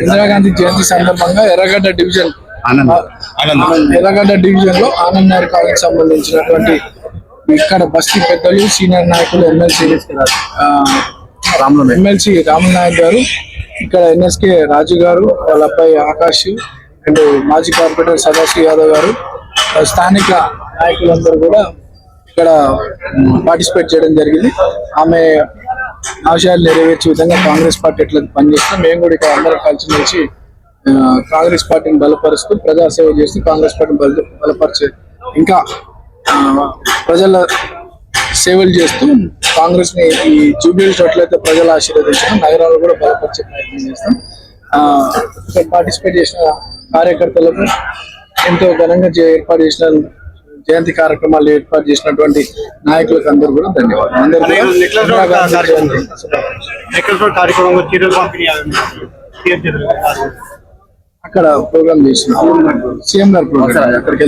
ఇందిరాగాంధీ జయంతి సందర్భంగా ఎర్రగడ్డ డివిజన్ ఆనంద్. ఎర్రగడ్డ డివిజన్లో ఆనంద్ నగర్ కాలనీకి సంబంధించినటువంటి ఇక్కడ బస్తీ పెద్దలు సీనియర్ నాయకులు ఎమ్మెల్సీ ఎమ్మెల్సీ రాములు నాయక్ గారు ఇక్కడ ఎన్ఎస్కే రాజు గారు వాళ్ళ అబ్బాయి ఆకాష్ అండ్ మాజీ కార్పొరేటర్ సదాశివ్ యాదవ్ గారు స్థానిక నాయకులందరూ కూడా ఇక్కడ పార్టిసిపేట్ చేయడం జరిగింది. ఆమె ఆశయాలు నెరవేర్చే విధంగా కాంగ్రెస్ పార్టీ ఎట్లా పనిచేస్తాం మేము కూడా ఇక్కడ అందరం కలిసిమెలిసి ఆ, కాంగ్రెస్ పార్టీని బలపరుస్తూ ప్రజాసేవ చేస్తూ కాంగ్రెస్ పార్టీని బల బలపరిచే ఇంకా ఆ, ప్రజల సేవలు చేస్తూ కాంగ్రెస్ని ఈ జూబ్లీస్ ఎట్లయితే ప్రజలు ఆశీర్వదించడం నగరాలు కూడా బలపరిచే ప్రయత్నం చేస్తాం. ఆ, పార్టిసిపేట్ చేసిన కార్యకర్తలకు ఎంతో ఘనంగా ఏర్పాటు చేసిన జయంతి కార్యక్రమాలు ఏర్పాటు చేసినటువంటి నాయకులకు అందరూ కూడా ధన్యవాదాలు. అక్కడ ప్రోగ్రామ్ చేసిన సీఎం గారు ప్రోగ్రామ్ అక్కడికి